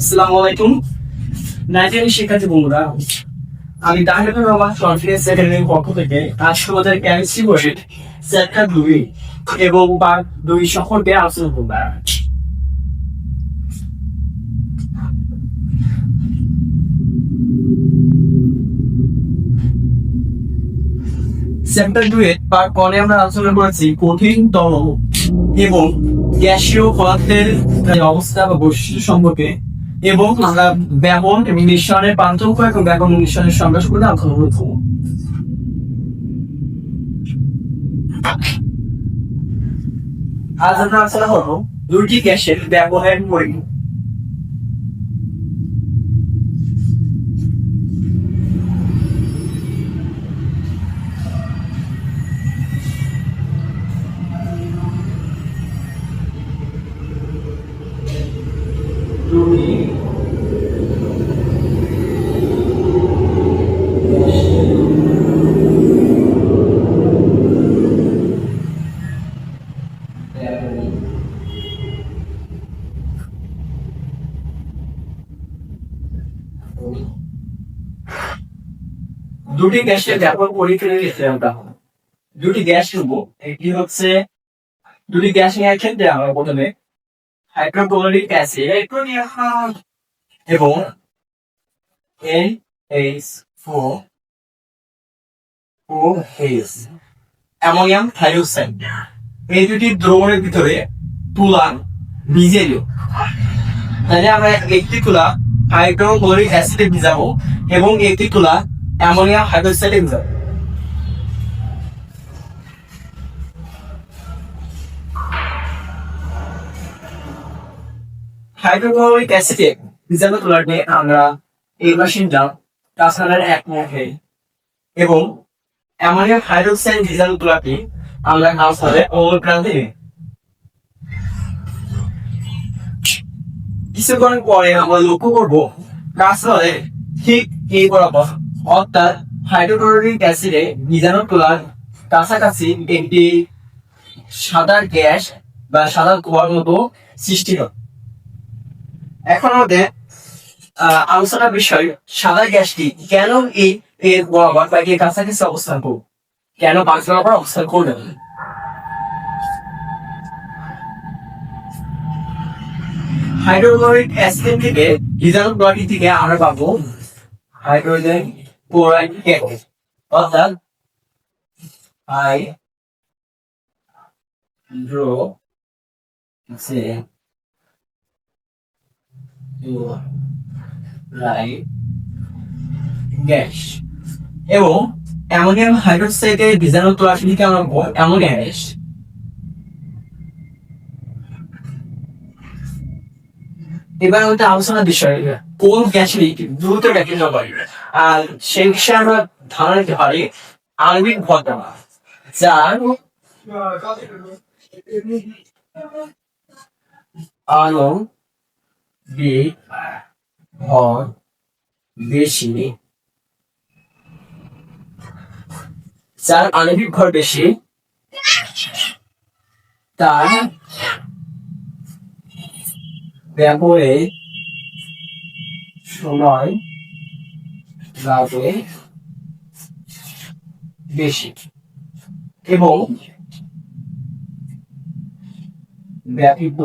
আসসালামু আলাইকুম। শিক্ষার্থী বন্ধুরা, আমি রহমান কনফিডেন্স একাডেমির পক্ষ থেকে আজ তোমাদের কেমিস্ট্রি বইয়ের চ্যাপ্টার দুই এবং পার্ট দুই সম্পর্কে আলোচনা করব। চ্যাপ্টার দুই এর আমরা আলোচনা করেছি কঠিন তরল এবং গ্যাসীয় পদার্থের অবস্থা বা বৈশিষ্ট্য সম্পর্কে। এবং আমরা ব্যাপন এবং মিশ্রণের পার্থক্য এবং ব্যাপন মিশ্রণের সংজ্ঞা সম্পর্কে আলোচনা করব আজ আমরা আলোচনা করব দুটি গ্যাসের ব্যবহারের পরিমাণ। দুটি গ্যাসের ব্যাপক পরীক্ষা আমরা দুটি গ্যাস নেব একটি হচ্ছে দুটি গ্যাস নেওয়ার ক্ষেত্রে আমরা প্রথমে হাইড্রোক্লোরিক অ্যাসিড এবং H four O H, ammonium hydroxide এই দুটি দ্রবণের ভিতরে তুলা ভিজে দিও তাহলে আমরা একটি তুলা হাইড্রোক্লোরিক অ্যাসিডে ভিজাবো এবং একটি তুলা অ্যামোনিয়াম হাইড্রোক্সাইডে ভিজাবো হাইড্রোক্লোরিক অ্যাসিডে ভিজানো তুলাটি আমরা এই মেশিনটা কাঁচালের এক মুখে এবং অ্যামোনিয়াম হাইড্রোক্সাইড ভিজানো তুলাটি আমরা কাঁচালে অগ্রক্রান্তি কিছুক্ষণ পরে আমরা লক্ষ্য করব কাঁচালে ঠিক এই বরাবর অর্থাৎ হাইড্রোক্লোরিক অ্যাসিডে ভিজানো তুলার কাছাকাছি একটি সাদা গ্যাস বা সাদা কুয়ার মতো সৃষ্টি হয় এখন আমাদের আহ, আলোচনার বিষয় সাদা গ্যাসটি কেন এই এর বরাবর বা এর কাছাকাছি অবস্থান করবে কেন পাঁচ বরাবর অবস্থান করবে? হাইড্রোক্লোরিক অ্যাসিড থেকে প্রোডাক্ট থেকে আমরা পাবো হাইড্রোজেন ক্লোরাইড গ্যাস অর্থাৎ হাই ড্রো রাইট গ্যাস এবং অ্যামোনিয়াম হাইড্রোক্সাইডের বীজাণু তোলাশিকে আমরা বলব অ্যামোনিয়া গ্যাস এবার আমাদের আলোচনার বিষয় কোন গ্যাসের দ্রুত ব্যাখ্যা করে আর সেই বিষয়ে আমরা ধারণা দিতে পারি আণবিক ঘটনা যার আলো বিগ ভর, বেশি যার আণবিক ভর, বেশি, তার ব্যবহারে সময় লাগে বেশি এবং ব্যতীত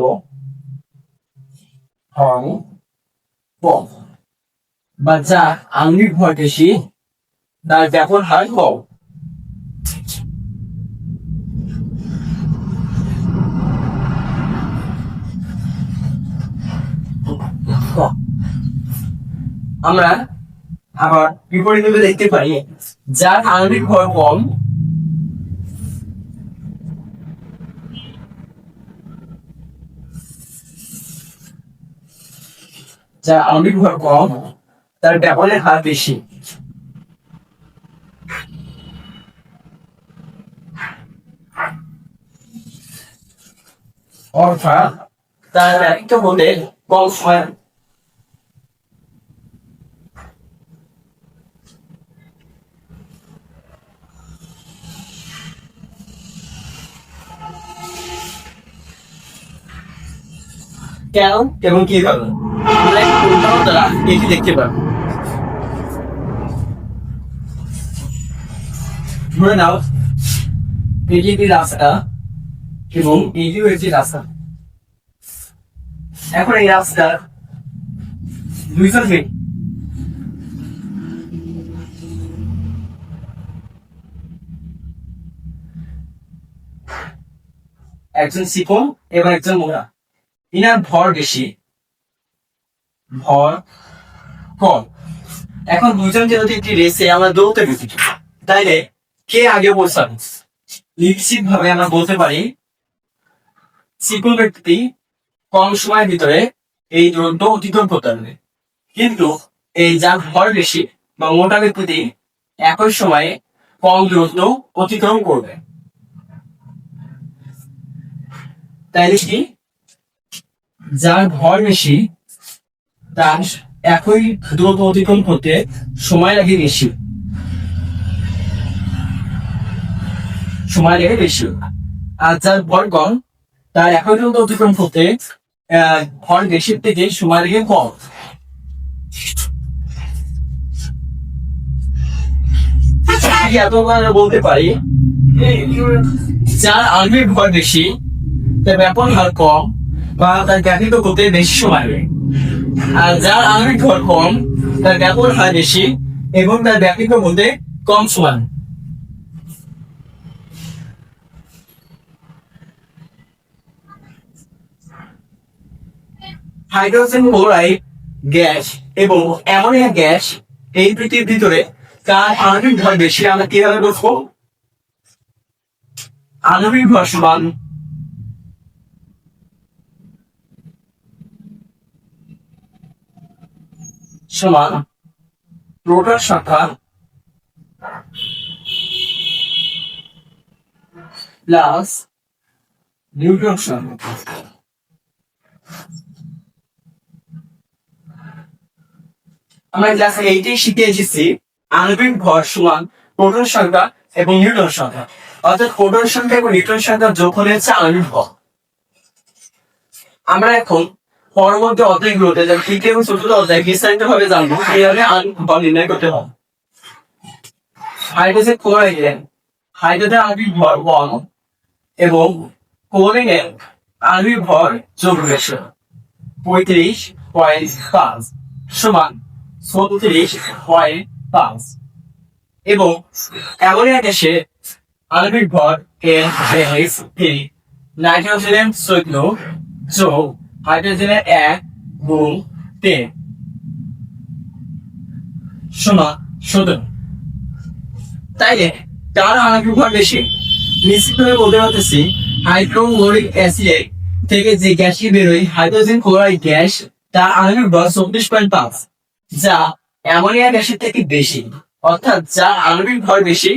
হয় কম বা যা আঙ্গিক ভর বেশি তার ব্যাপন হার কম কম। আমরা আবার বিপরীত দেখতে পাই যার আণবিক ভর কম। যার আণবিক ভর কম, তার ব্যবহারের হার বেশি। অর্থাৎ তার ব্যক্তিত্ব হতে কম সময় কেন? এবং কি কারণ আমরা উদাহরণ দ্বারা এটি দেখতে পাবো? ধরে নাও এটি একটি রাস্তা এবং এটিও একটি রাস্তা। এখন এই রাস্তার দুইজন ব্যক্তি একজন সিপন এবং একজন মোড়া ইনার ভর বেশি। ভর কম। এখন দুজন যেহেতু একটি রেসে আমরা দৌড়তে গেছি তাইলে কে আগে পৌঁছাবে নিশ্চিত ভাবে আমরা বলতে পারি সিপন ব্যক্তি কম সময়ের ভিতরে এই দূরত্ব অতিক্রম করতে পারবে। কিন্তু এই যার ভর বেশি বা মোটা ব্যক্তি একই সময়ে কম দূরত্ব অতিক্রম করবে। তাইলে কি? যার ভর বেশি, তার একই দূরত্ব অতিক্রম করতে সময় লাগে বেশি। সময় লাগে বেশি। আর যার ভর কম, তার একই দূরত্ব অতিক্রম করতে ভর বেশির থেকে সময় লাগে কম। কি এত আমরা বলতে পারি, যার আণবিক ভর বেশি, তার ব্যাপন হার কম বা তার জ্ঞাপিত করতে বেশি সময় লাগে আর যার আণবিক ভর কম, তার ব্যাপন হার বেশি এবং তার ব্যাপিত করতে কম সময় হাইড্রোজেন ক্লোরাইড, গ্যাস এবং অ্যামোনিয়া গ্যাস এই পৃথিবীর ভিতরে তার আণবিক ভর বেশি। আমরা কীভাবে বুঝব? আণবিক ভর সমান সমান প্রোটন সংখ্যা প্লাস নিউট্রন সংখ্যা আমরা ক্লাসে এইটাই শিখে এসেছি আণবিক ভর সমান প্রোটন সংখ্যা এবং নিউটন সংখ্যা। অর্থাৎ প্রোটন সংখ্যা এবং নিউটন সংখ্যা যোগ হলে হচ্ছে ভর। আমরা এখন পরবর্তী অধ্যায়গুলোতে যেমন তৃতীয় এবং চতুর্থ অধ্যায় বিস্তারিত ভাবে জানব কীভাবে আণবিক ভর নির্ণয় করতে হবে হাইড্রোজেন ক্লোরাইডের হাইড্রোজেন আণবিক ভর ওয়ান এবং ক্লোরিনের আণবিক ভর যোগ রয়েছে পঁয়ত্রিশ পয়েন্ট পাঁচ সমান ছত্রিশ পয়েন্ট পাঁচ। এবং অ্যামোনিয়া গ্যাসে আণবিক ভর এর নাইট্রোজেনের চোদ্দ যোগ হাইড্রোজেনের এক গুণ তিন সমান সতেরো তাইলে কার আণবিক ভর বেশি? নিশ্চিতভাবে বলতে পারতেছি হাইড্রোক্লোরিক অ্যাসিড থেকে যে গ্যাসটি বেরোয়, হাইড্রোজেন ক্লোরাইড গ্যাস, তার আণবিক ভর চব্বিশ পয়েন্ট পাঁচ, যা অ্যামোনিয়া গ্যাসের থেকে বেশি। অর্থাৎ যা আণবিক ভর বেশি,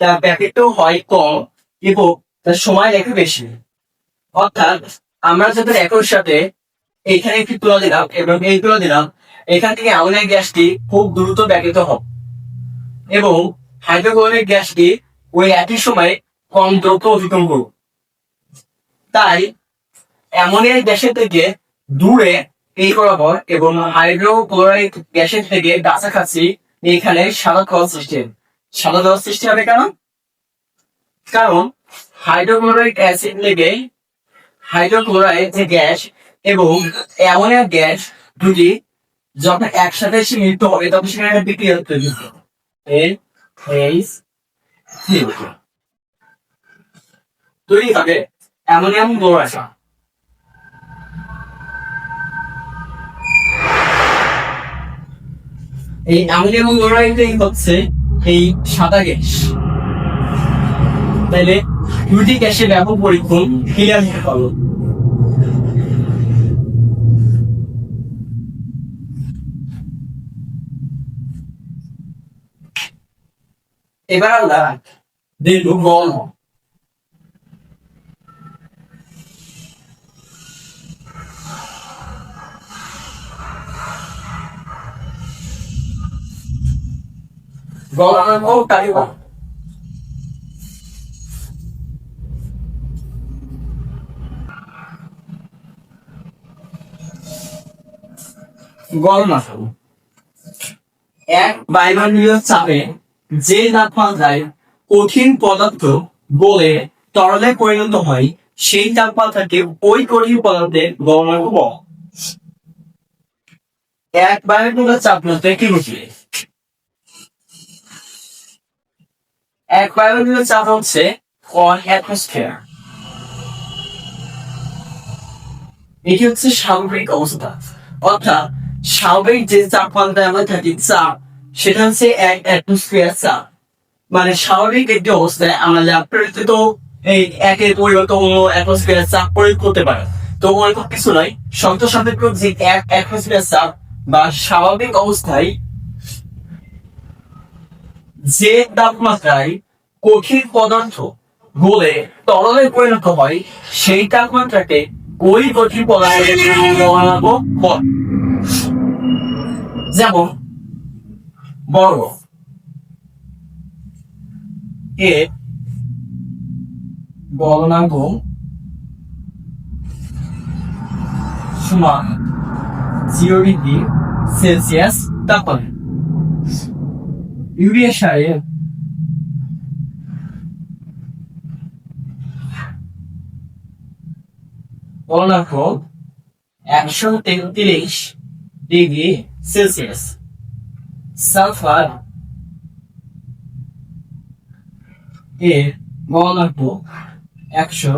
তার প্যাকেটও হয় কম এবং তার সময় লেখে বেশি। অর্থাৎ আমরা যাদের একর সাথে এখানে একটি তুলা দিলাম এবং এই তুলা দিলাম, এখান থেকে অ্যামোনিয়া গ্যাসটি খুব দ্রুত ব্যাকিত হবে এবং হাইড্রোক্লোরিক গ্যাসটি ওই একই সময়ে কম দ্রুত অতিক্রম করবে তাই অ্যামোনিয়া গ্যাসের থেকে দূরে এই বরাবর এবং হাইড্রোক্লোরাইড গ্যাসের থেকে কাছাকাছি এখানে সাদা কল সৃষ্টি হবে। সাদা দেওয়ার সৃষ্টি হবে কেন? কারণ হাইড্রোক্লোরাইড অ্যাসিড লেগে হাইড্রোক্লোরাইড যে গ্যাস এবং অ্যামোনিয়া গ্যাস দুটি যখন একসাথে এসে মিলিত হবে, তখন সেখানে একটা বিক্রিয়া তৈরি হবে। তৈরি হবে অ্যামোনিয়াম ক্লোরাইড। এই অ্যামোনিয়াম ক্লোরাইডটাই হচ্ছে এই সাদা গ্যাস। তাইলে দুটি গ্যাসের ব্যাপক পরীক্ষণ ক্লিয়ার পারল এবার আমরা দেখব গণ। গণ ও গণনা করো এক বায়ুমণ্ডলীয় চাপে যে কঠিন পদার্থ গলে তরলে পরিণত হয়, সেই তাপমাত্রাকে ওই কঠিন পদার্থের গণনা করব। এক বায়ুমণ্ডলীয় চাপ বলতে কি বুঝলে? এক বায়ুমণ্ডলীয় চাপ হচ্ছে ওয়ান অ্যাটমসফিয়ার। এটি হচ্ছে স্বাভাবিক অবস্থা। অর্থাৎ স্বাভাবিক যে তাপমাত্রায় আমরা থাকি চাপ সেটা হচ্ছে এক অ্যাটমসফিয়ার চাপ মানে স্বাভাবিক একটি অবস্থায় আমরা যা প্রকৃত এই একের পরিবর্তন অন্য অ্যাটমসফিয়ার চাপ প্রয়োগ করতে পারে। তো ওরকম কিছু নয়। শর্ত সাপেক্ষ যে এক অ্যাটমসফিয়ার চাপ বা স্বাভাবিক অবস্থায় যে তাপমাত্রায় কঠিন পদার্থ গলে তরলে পরিণত হয়, সেই তাপমাত্রাকে ওই কঠিন পদার্থের বলাবো বল। যেমন বড় এ বলনাঙ্ক সমান জিরো ডিগ্রি সেলসিয়াস তাপমাত্রা। ইউরিয়া সারের বলনাঙ্ক একশো তেত্রিশ ডিগ্রি সেলসিয়াস সালফার এর গণনাঙ্ক একশো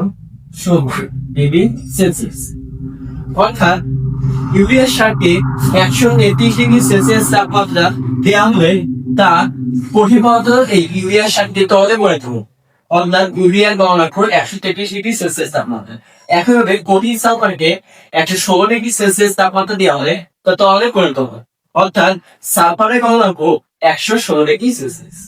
ষোলো ডিগ্রি সেলসিয়াস অর্থাৎ, ইউরিয়া সারকে একশো তেত্রিশ ডিগ্রি সেলসিয়াস তাপমাত্রা দেওয়া হলে তা পদার্থ এই ইউরিয়া সারকে তলে পড়ে থাকবে অর্থাৎ, ইউরিয়ার গণনা একশো তেত্রিশ ডিগ্রি সেলসিয়াস তাপমাত্রা। একইভাবে কঠিন সালফারকে একশো ষোলো ডিগ্রি সেলসিয়াস তাপমাত্রা দেওয়া হলে তা তলে পরিণত হবে অর্থাৎ সালফারের গণনাঙ্ক একশো ষোলো ডিগ্রি সেলসিয়াস.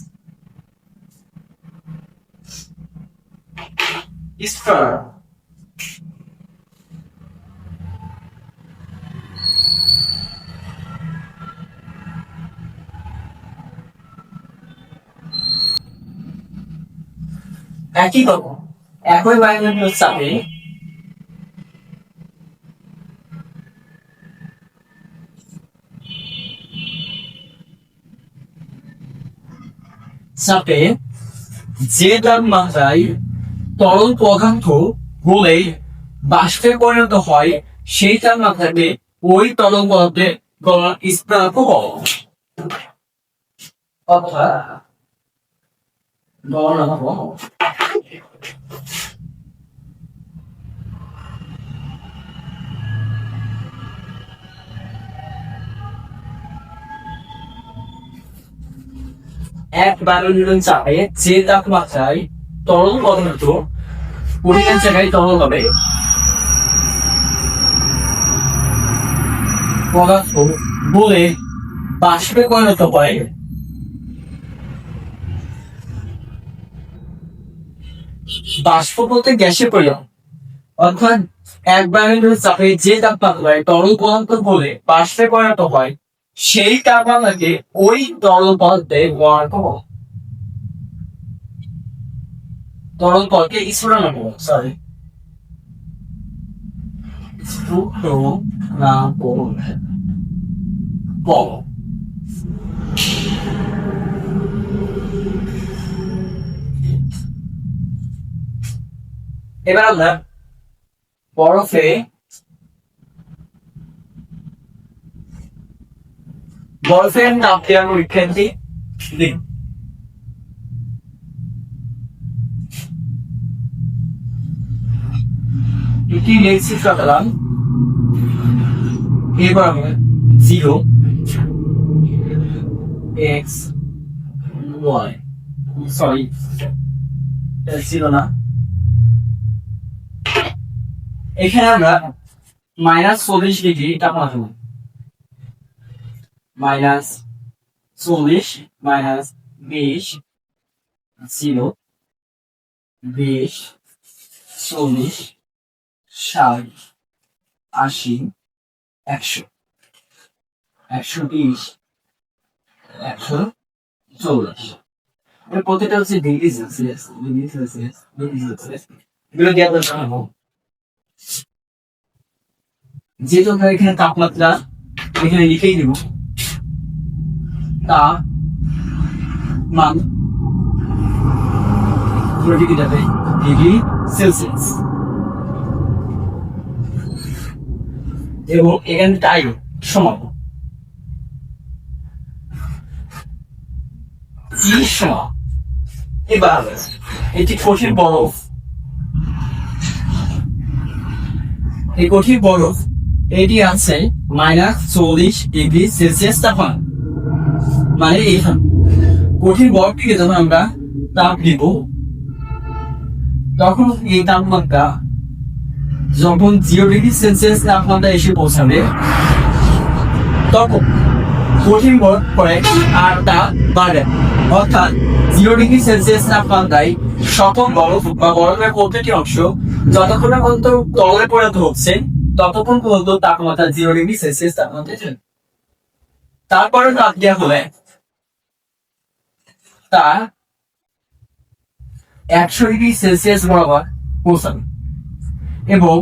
একই রকম একই বায়ুমণ্ডলীয় চাপে চাপে যে মাথায় তরল পদার্থ গলে বাষ্পে পরিণত হয়, সেই তাপমাত্রাকে ওই তরল পদার্থে গলার স্প্রাপ অর্থাৎ গলনাঙ্ক এক বায়ুমণ্ডলীয় চাপে, যে তাপমাত্রায় তরল পদার্থ পরিমাণ জায়গায় তরল হবে। পদার্থ বলে বাষ্পে পরিণত হয়। বাষ্প বলতে গ্যাসে পরিণত। অর্থাৎ এক বায়ুমণ্ডলের চাপে যে তাপমাত্রায় তরল পদার্থ বলে বাষ্পে পরিণত হয়। সেই তাপমাত্রাকে ওই তরল পদার্থে গণনা করব তরল পদকে স্ফুটন করব সরি স্ফুটনাঙ্ক বল। এবার আমরা বরফে বরফের নামটি আমি উইকেন্ডি লিখ এটি জিরো এক্স ওয়াই সরি ছিল না এখানে আমরা মাইনাস চল্লিশ ডিগ্রি তাপমাত্রা মাইনাস চল্লিশ মাইনাস বিশ জিরো বিশ চল্লিশ ষাট আশি একশো। একশো বিশ, একশো চল্লিশ এর প্রতিটা হচ্ছে degree Celsius degree Celsius degree Celsius. এগুলো দিয়ে যেহেতু আমরা এখানে তাপমাত্রা এখানে লিখেই দেব। তা, মান ডিগ্রি যাবে ডিগ্রি সেলসিয়াস। এবং এখানে টাইম সমান টি সমান এবার এটি কঠিন বরফ। এই কঠিন বরফ, এটি আছে মাইনাস চল্লিশ ডিগ্রি সেলসিয়াস তাপমান মানে কঠিন বরফটিকে যখন আমরা তাপ দিব তখন এই তাপমাত্রা যখন জিরো ডিগ্রি সেলসিয়াস তাপমাত্রা এসে পৌঁছাবে, তখন কঠিন বরফ পরে আর তা বাড়ে অর্থাৎ জিরো ডিগ্রি সেলসিয়াস তাপমাত্রায় সকল বরফ বা বরফের প্রতিটি অংশ যতক্ষণ পর্যন্ত তলে পরিণত হচ্ছে, ততক্ষণ পর্যন্ত তাপমাত্রা জিরো ডিগ্রি সেলসিয়াস তাপমাত্রায় চলবে তারপরে তাপ দেওয়া হলে তা একশো ডিগ্রি সেলসিয়াস বরাবর পৌঁছাবে। এবং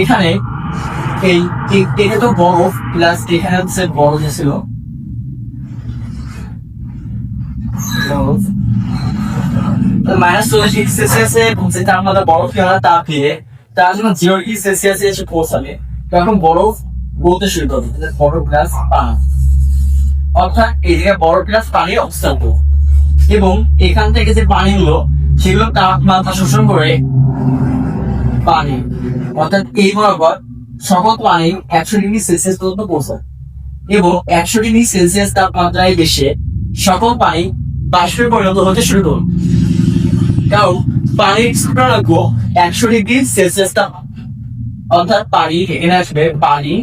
এখানে এই এটা তো বরফ প্লাস এখানে হচ্ছে বরফ। ছিল মাইনাস চল্লিশ ডিগ্রি সেলসিয়াসে পৌঁছে তার মধ্যে বরফ কেনা তাপ দিয়ে তার জন্য জিরো ডিগ্রি সেলসিয়াসে এসে পৌঁছাবে। তখন বরফ গলতে শুরু করবে বরফ প্লাস পানি। অর্থাৎ এই জায়গায় বরফ প্লাস পানির অবস্থান করবে। এবং এখান থেকে যে পানি পানিগুলো, সেগুলো তাপমাত্রা শোষণ করে পানি। অর্থাৎ এই বরাবর সকল পানি একশো ডিগ্রি সেলসিয়াস পর্যন্ত পৌঁছায়। এবং একশো ডিগ্রি সেলসিয়াস তাপমাত্রায় বেশি সকল পানি বাষ্পে পরিণত হতে শুরু করবে কারণ পানির স্ফুটনাঙ্ক একশো ডিগ্রি সেলসিয়াস তাপ, অর্থাৎ পানি এখানে আসবে পানি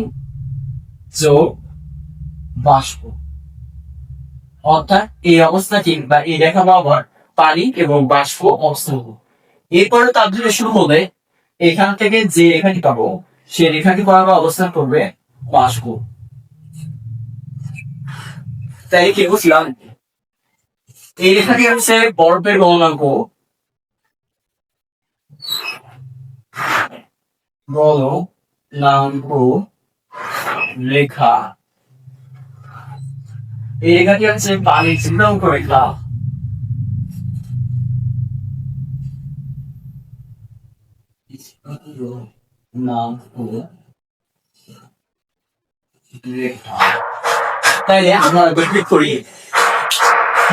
যোগ বাষ্প। অর্থাৎ এই অবস্থাটি বা এই রেখা বরাবর পানি এবং বাষ্প অবস্থান। এরপরে তাপমাত্রা শুরু হলে এখান থেকে যে রেখাটি পাবো, সে রেখাটি বরাবর অবস্থান করবে বাষ্প। তাই কি বুঝলাম? এই রেখাটি হচ্ছে বরফের গলনাঙ্ক। গলনাঙ্ক রেখা এই রেখাটি হচ্ছে পানির চিহ্নাঙ্ক রেখা তাইলে আমরা ক্লিক করি।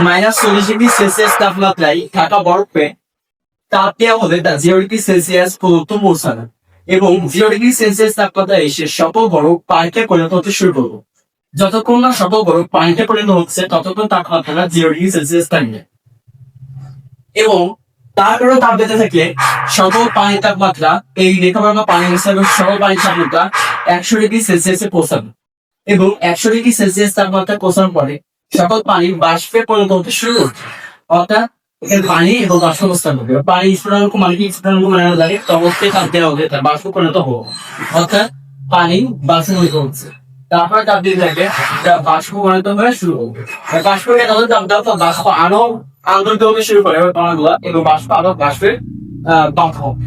মাইনাস চল্লিশ ডিগ্রি সেলসিয়াস তাপমাত্রায় থাকা বরফে তাপ দেওয়া হলে তা জিরো ডিগ্রি সেলসিয়াস পর্যন্ত পৌঁছানো এবং জিরো ডিগ্রি সেলসিয়াস তাপমাত্রা এসে সকল বরফ পানিতে পরিণত হতে শুরু করব। যতক্ষণ না সকল বরফ পানিতে পরিণত হচ্ছে, ততক্ষণ তাপমাত্রা জিরো ডিগ্রি সেলসিয়াস থাকবে এবং তারপরেও তাপ বেঁচে থাকলে সকল পানির তাপমাত্রা এই রেখাবর্মা পানি হিসাবে সকল পানির তাপমাত্রা একশো ডিগ্রি সেলসিয়াসে পৌঁছাবে। এবং একশো ডিগ্রি সেলসিয়াস তাপমাত্রা পৌঁছানোর পরে সকল পানি বাষ্পে পরিণত হতে শুরু করবে। অর্থাৎ এখানে পানি এবং বাষ্প অবস্থান করবে। পানি স্ফুটনাঙ্ক মানে কি স্ফুটনাঙ্ক মানে লাগে? অবস্থায় তাপ দেওয়া হবে তার বাষ্প পরিণত হব অর্থাৎ পানি বাষ্প হচ্ছে। তারপরে তাপ দিতে থাকবে তা বাষ্প পরিণত হয়ে শুরু হবে। বাষ্প তাদের তাপ দেওয়া তো বাষ্প আরও আন্দোলিত হতে শুরু করে পানাগুলা এবং বাষ্প আরও বাষ্পের আহ হবে।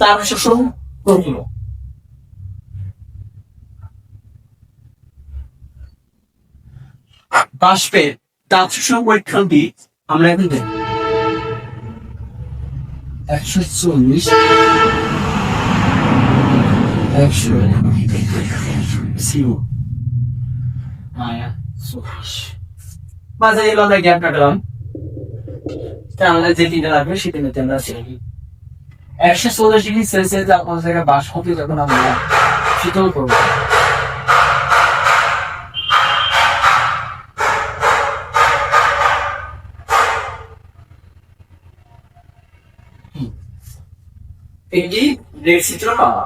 তাপ শোষণ করল বাষ্পের তাপ শোষণ আমরা এখন দেখব। একশো চল্লিশ। একশো মাঝে এলো আমরা গ্যাপ কাটলাম। আমাদের যে তিনটা লাগবে তিনটা আমরা একশো চল্লিশ ডিগ্রি সেলসিয়াস তাপমাত্রা থেকে যখন আমরা শীতল করব এটি রেচিত্র পাওয়া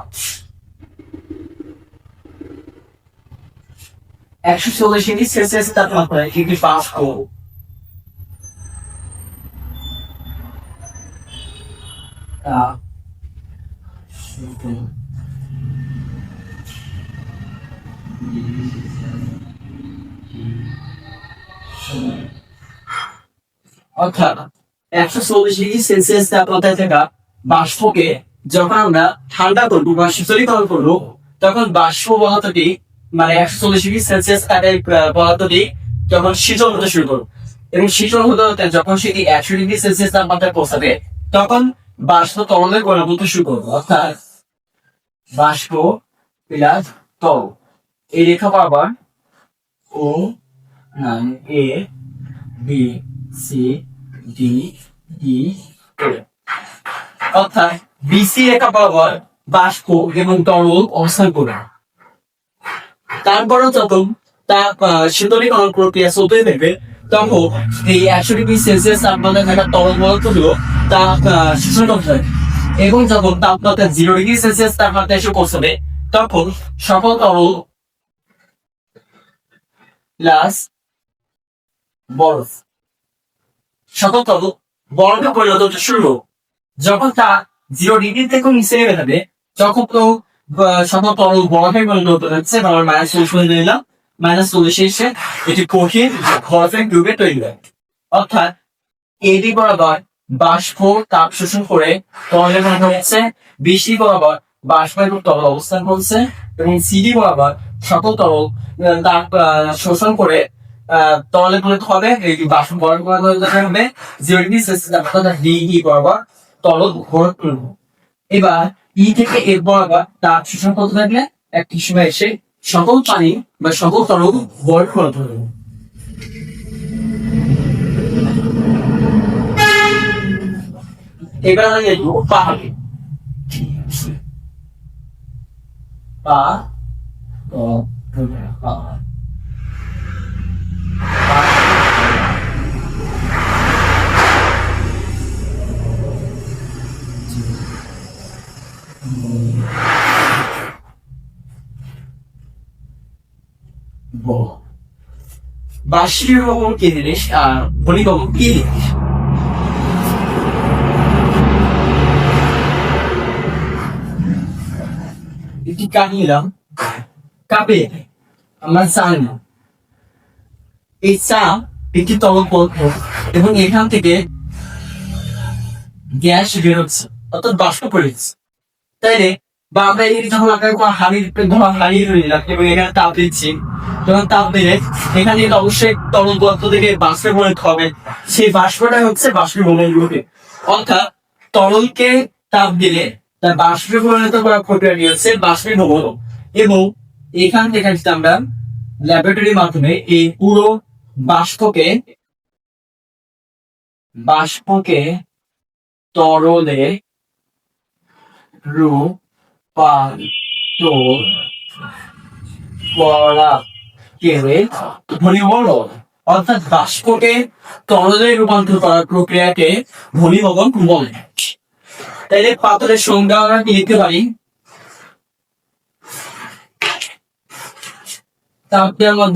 একশো চল্লিশ ডিগ্রি সেলসিয়াস তাপমাত্রায় একটি বাষ্প আহ, অর্থাৎ একশো চল্লিশ ডিগ্রি সেলসিয়াস তাপমাত্রায় থাকা বাষ্পকে যখন আমরা ঠান্ডা করব বা শীতলীকরণ করব তখন বাষ্প পদার্থটি মানে একশো চল্লিশ ডিগ্রি সেলসিয়াস আহ, পদার্থটি যখন শীতল হতে শুরু করব। এবং শীতল হতে হতে যখন সেটি একশো ডিগ্রি সেলসিয়াস তাপমাত্রায় পৌঁছাবে তখন বাষ্প তরলে গণভূত শুরু করব অর্থাৎ বাষ্প প্লাস তল এই রেখা পাবার ও নাম A B C D E অর্থাৎ বিসি রেখা বরাবর বাষ্প এবং তরল অবস্থান করবে তারপরে যখন তা শীতলীকরণ প্রক্রিয়া চলতে থাকবে তখন এই একশো ডিগ্রি সেলসিয়াস তাপমাত্রায় থাকা তরল পদার্থগুলো তা শোষণ করতে থাকে এবং যখন তাপমাত্রা জিরো ডিগ্রি সেলসিয়াস তাপমাত্রা এসে পৌঁছাবে তখন সকল তরল প্লাস বরফ সকল তরল বরফে পরিণত হতে শুরু যখন তা জিরো ডিগ্রি থেকে নিচে নেমে যাবে। তখন তো সকল তরল বরফে পরিণত হচ্ছে আমরা মাইনাস চল্লিশ এসে এটি কঠিন বরফের কিউবে তৈরি হয়। অর্থাৎ এডি বরাবর বাষ্প, তাপ শোষণ করে তরলে পরিণত হচ্ছে বিসি বরাবর বাষ্প এবং তরল অবস্থান করছে এবং সিডি বরাবর সকল তরল তাপ শোষণ করে তরলে পরিণত হবে। বাষ্প বরফে পরিণত হবে। জিরো ডিগ্রি সেলসিয়াস ডিই বরাবর তরল ঘোর তুলব এবার ই থেকে এফ বরাবর তাপ শোষণ করতে থাকলে একটি সময় এসে সকল পানি বা সকল তরল বরফ পরিণত হবে এবার আমরা লিখব পাহাড়ে। পা ও পাহাড় বাষ্পীভবন কি জিনিস আর ঘনীভবন কি জিনিস? একটি কাপ নিলাম কাপে, আমরা চা এই চা একটি তরল পদার্থ এবং এখান থেকে গ্যাস বেরোচ্ছে, অর্থাৎ বাষ্প পড়েছে তাইলে বা আমরা এই যখন আমরা কোনো হাড়ির ধরো হাড়ি নিলাম এবং এখানে তাপ দিচ্ছি যখন তাপ দিলে এখানে কিন্তু অবশ্যই তরল পদার্থ থেকে বাষ্পে পরিণত হবে। সেই বাষ্পটা হচ্ছে বাষ্পীভবনের রূপে অর্থাৎ তরলকে তাপ দিলে তার বাষ্পে পরিণত করার প্রক্রিয়াটি হচ্ছে বাষ্পীভবন। এবং এখান থেকে আমরা ল্যাবরেটরির মাধ্যমে এই পুরো বাষ্পকে বাষ্পকে তরলে রূপান্তর করা কেড়ে ঘনীভবন অর্থাৎ বাষ্পকে তরলে রূপান্তর করার প্রক্রিয়াকে ঘনীভবন বলে তাইলে পাথরের সংজ্ঞা আমরা লিখতে পারি তাপ দেওয়ার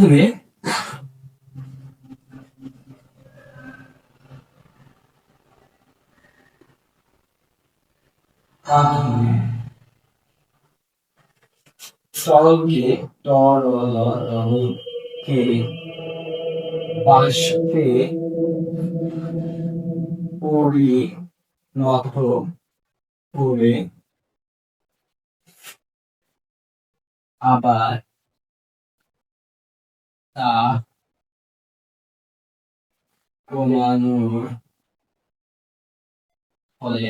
মাধ্যমে তরলকে তরলকে বাষ্পে পরিণত করে আবার তা কমানোর ফলে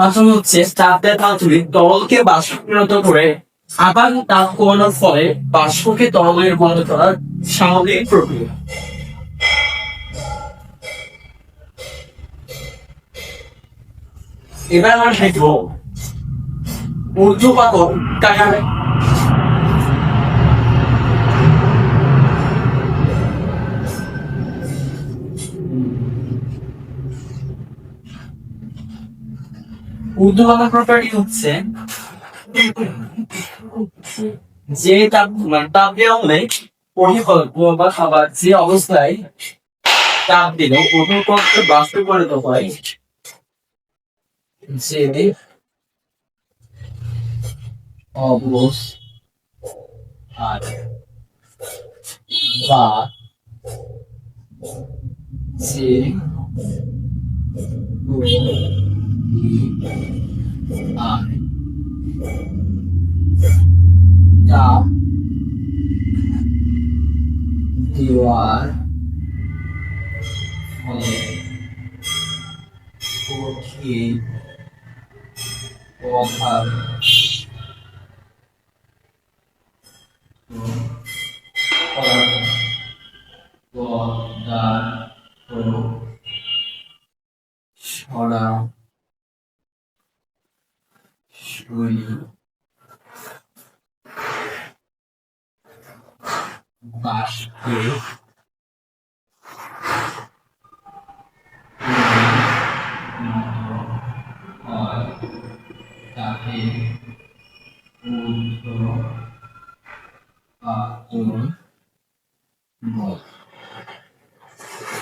আসলে হচ্ছে চাপের পাথুরি তরলকে বাষ্পীনত করে আবার তাপ কমানোর ফলে বাষ্পকে তরলে রূপান্তর করার স্বাভাবিক প্রক্রিয়া। এবার আমরা দেখব ঊর্ধ্বপাতন কাকে বলে? ঊর্ধ্বতন প্রপার্টি হচ্ছে যে তাপ মানে তাপ দেওয়া হলে পরিকল্প বা খাবার যে অবস্থায় তাপ দিলে অনুকল্প বাষ্পে পরিণত হয় যে অবস্থায় বা যে আর তাপ দেওয়ার ফলে কঠিন অভাব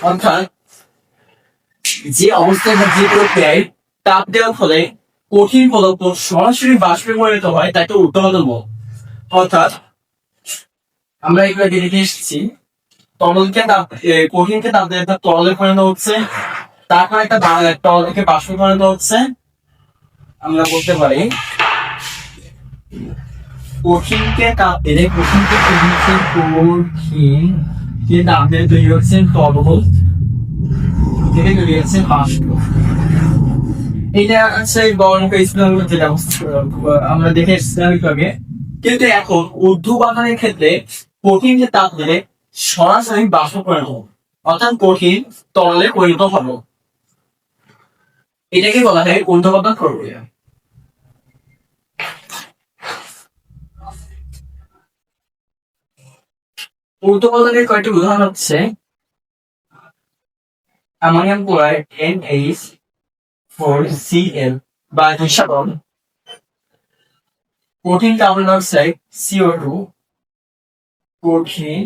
অর্থাৎ যে অবস্থায় তাপ দেওয়ার ফলে কঠিন পদার্থ সরাসরি বাষ্পে পরিণত হয়, তাকে বল। অর্থাৎ আমরা এগুলো দেখে এসেছি, তরলকে তাপ কঠিনকে তাপ দিয়ে তরলে পরিণত হচ্ছে তারপর একটা তরলকে বাষ্পে পরিণত হচ্ছে। আমরা বলতে পারি কঠিনকে তাপ দিলে কঠিনকে হচ্ছে কঠিন কে দিয়ে তৈরি হচ্ছে তরল থেকে তৈরি হচ্ছে বাষ্প এটা আছে গণক ইসলাম যেটা আমরা দেখে এসেছিলাম একটু আগে কিন্তু এখন ঊর্ধ্ববাদনের ক্ষেত্রে কঠিন যে তাপ দিলে সরাসরি বাষ্প পরিণত। অর্থাৎ কঠিন তরলে পরিণত হবে। এটাকে বলা হয় ঊর্ধ্ববাদন প্রক্রিয়া। ঊর্ধ্ববাদনের কয়েকটি উদাহরণ হচ্ছে, ammonium chloride NH four Cl বা নিঃসাবন কঠিন কার্বন ডাইঅক্সাইড CO2 কঠিন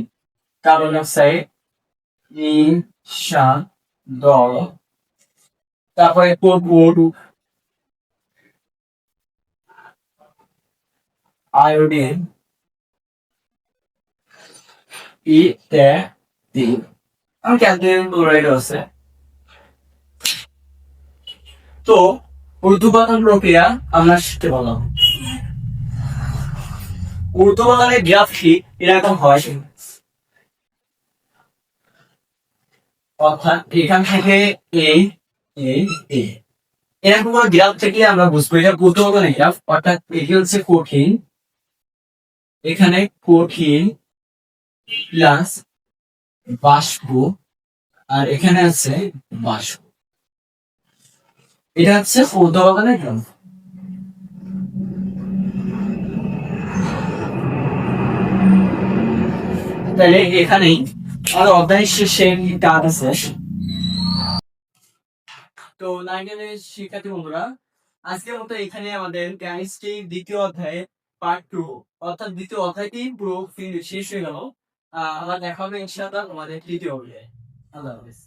কার্বন ডাইঅক্সাইড নিঃসাদন তারপরে কোড আয়োডিন। ইত্যাদি আর আছে। তো, ঊর্ধ্বপাতন প্রক্রিয়া আমরা শিখতে পারলাম। ঊর্ধ্বপাতনের গ্রাফটি এরকম হয়। অর্থাৎ এখান থেকে এই এই এরকম গ্রাফ থেকে আমরা বুঝব, এটা ঊর্ধ্বপাতনের গ্রাফ অর্থাৎ এটি হচ্ছে কঠিন। এখানে কঠিন প্লাস বাষ্প, আর এখানে আছে বাষ্প। এটা হচ্ছে ঊর্ধ্ববাগানের গ্রাফ তাহলে এখানেই আমাদের অধ্যায় শেষে কাজ আছে। তো নাইনের শিক্ষার্থী বন্ধুরা, আজকের মতো এখানে আমাদের কেমিস্ট্রি দ্বিতীয় অধ্যায়ে পার্ট টু অর্থাৎ দ্বিতীয় অধ্যায়টি পুরো শেষ হয়ে গেল। আবার দেখা হবে ইনশাআল্লাহ আমাদের তৃতীয় অধ্যায়ে। আল্লাহ হাফিজ।